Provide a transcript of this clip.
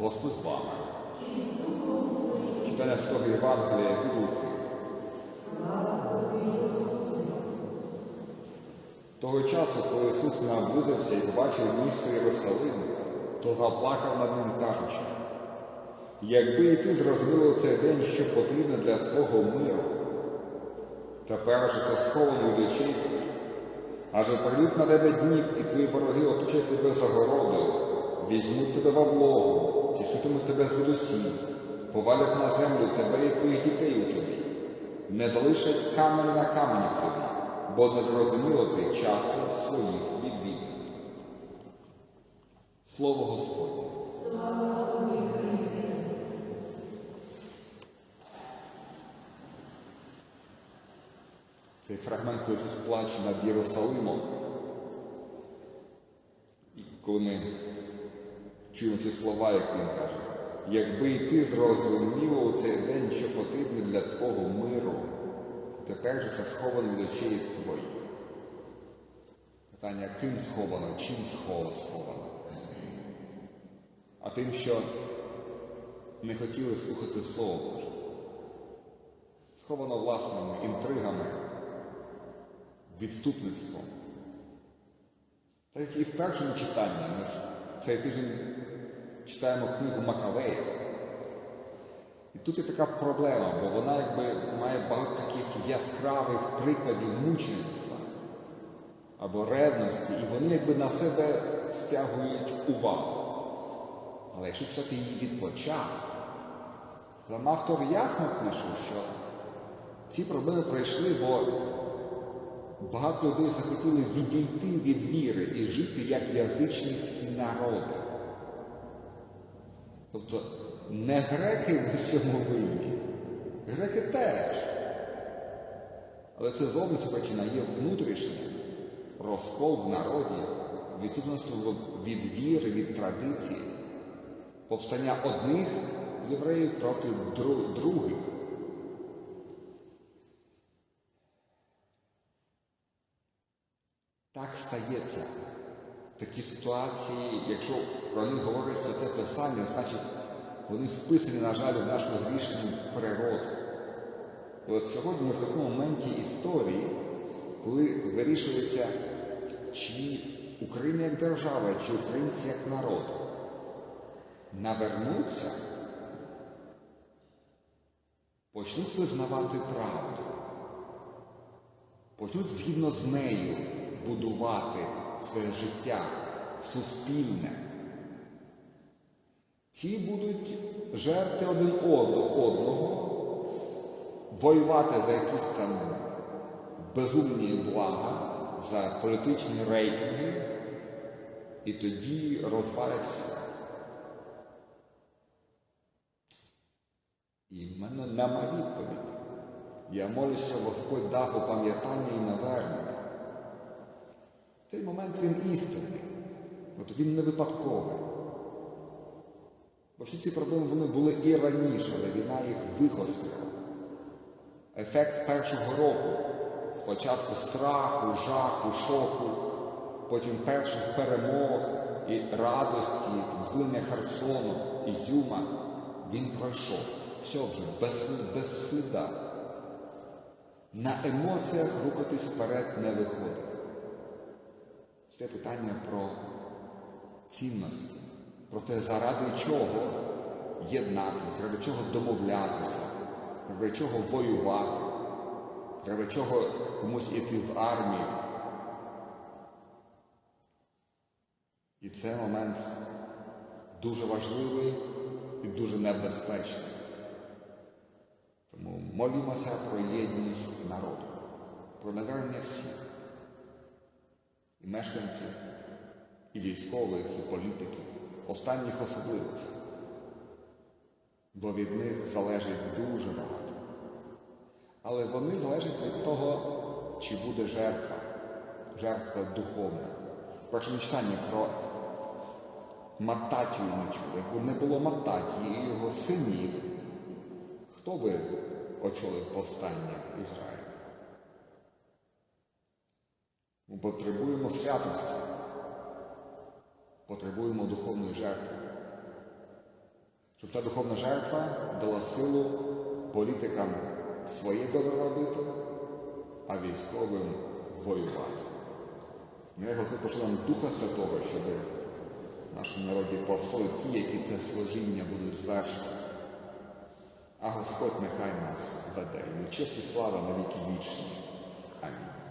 Господь з вами. Читання Святого Євангелія від Луки. Того часу, коли Ісус наблизився і побачив місто Єрусалим, то заплакав над ним, кажучи, якби і ти зрозуміла цей день, що потрібно для твого миру, тепер же це сховано від очей твоїх. Адже прийдуть на тебе дні, і твої вороги оточать тебе загородою, візьмуть тебе в облогу, тішитимуть тебе звідусі, повалять на землю тебе і твоїх дітей у тобі, не залишать камень на камені в тобі, бо не зрозуміло ти часу своїх відвідин. Слово Господнє. Цей фрагмент, коли Ісус плаче над Єрусалимом. І коли ми чуємо ці слова, як він каже, якби і ти зрозуміло у цей день, що потрібно для твого миру, тепер же це сховано від очей твоїх. Питання, ким сховано, чим сховано? А тим, що не хотіли слухати Слово Боже. Сховано власними інтригами, відступництвом. Так і в першому читанні, ми ж цей тиждень читаємо книгу Макавеїв. І тут є така проблема, бо вона якби має багато таких яскравих прикладів мучеництва або ревності, і вони якби на себе стягують увагу. Але якщо писати її від початку, там автор ясно пише, що ці проблеми пройшли, бо багато людей захотіли відійти від віри і жити як язичницькі народи. Тобто не греки в усьому винні, греки теж. Але це зовнішня причина є внутрішня розкол в народі, відсутності від віри, від традиції, повстання одних євреїв проти других. Так стається. Такі ситуації, якщо про них говорить святе Писання, значить вони вписані, на жаль, в нашу грішну природу. І от сьогодні ми в такому моменті історії, коли вирішується, чи Україна як держава, чи українці як народ навернуться, почнуть визнавати правду, почнуть згідно з нею будувати своє життя суспільне. Ці будуть жерти один одного, воювати за якісь там безумні блага, за політичні рейтинги, і тоді розвалять все. І в мене нема відповіді. Я молюся, що Господь дав опам'ятання і навернення. Цей момент він істинний, от він не випадковий. Бо всі ці проблеми вони були і раніше, але війна їх вигострила. Ефект першого року спочатку страху, жаху, шоку, потім перших перемог і радості, звільнення Херсону, Ізюма, він пройшов. Все вже без, без сліда. На емоціях рухатись вперед не виходить. Це питання про цінності, про те, заради чого єднатися, заради чого домовлятися, заради чого воювати, заради чого комусь іти в армію. І це момент дуже важливий і дуже небезпечний. Тому молімося про єдність народу, про навернення всіх мешканців, і військових, і політиків, останніх особливостей. Бо від них залежить дуже багато. Але вони залежать від того, чи буде жертва, жертва духовна. В першому читанні про Мататію ми чули. Якби не було Мататії і його синів, хто би очолив повстання в Ізраїлі? Ми потребуємо святості, потребуємо духовної жертви. щоб ця духовна жертва дала силу політикам своє добро робити, а військовим воювати. Ми Господь почав нам Духа Святого, щоб в нашому народі повстали ті, які це служіння будуть звершувати. А Господь нехай нас веде. І честь слава на віки вічні. Амінь.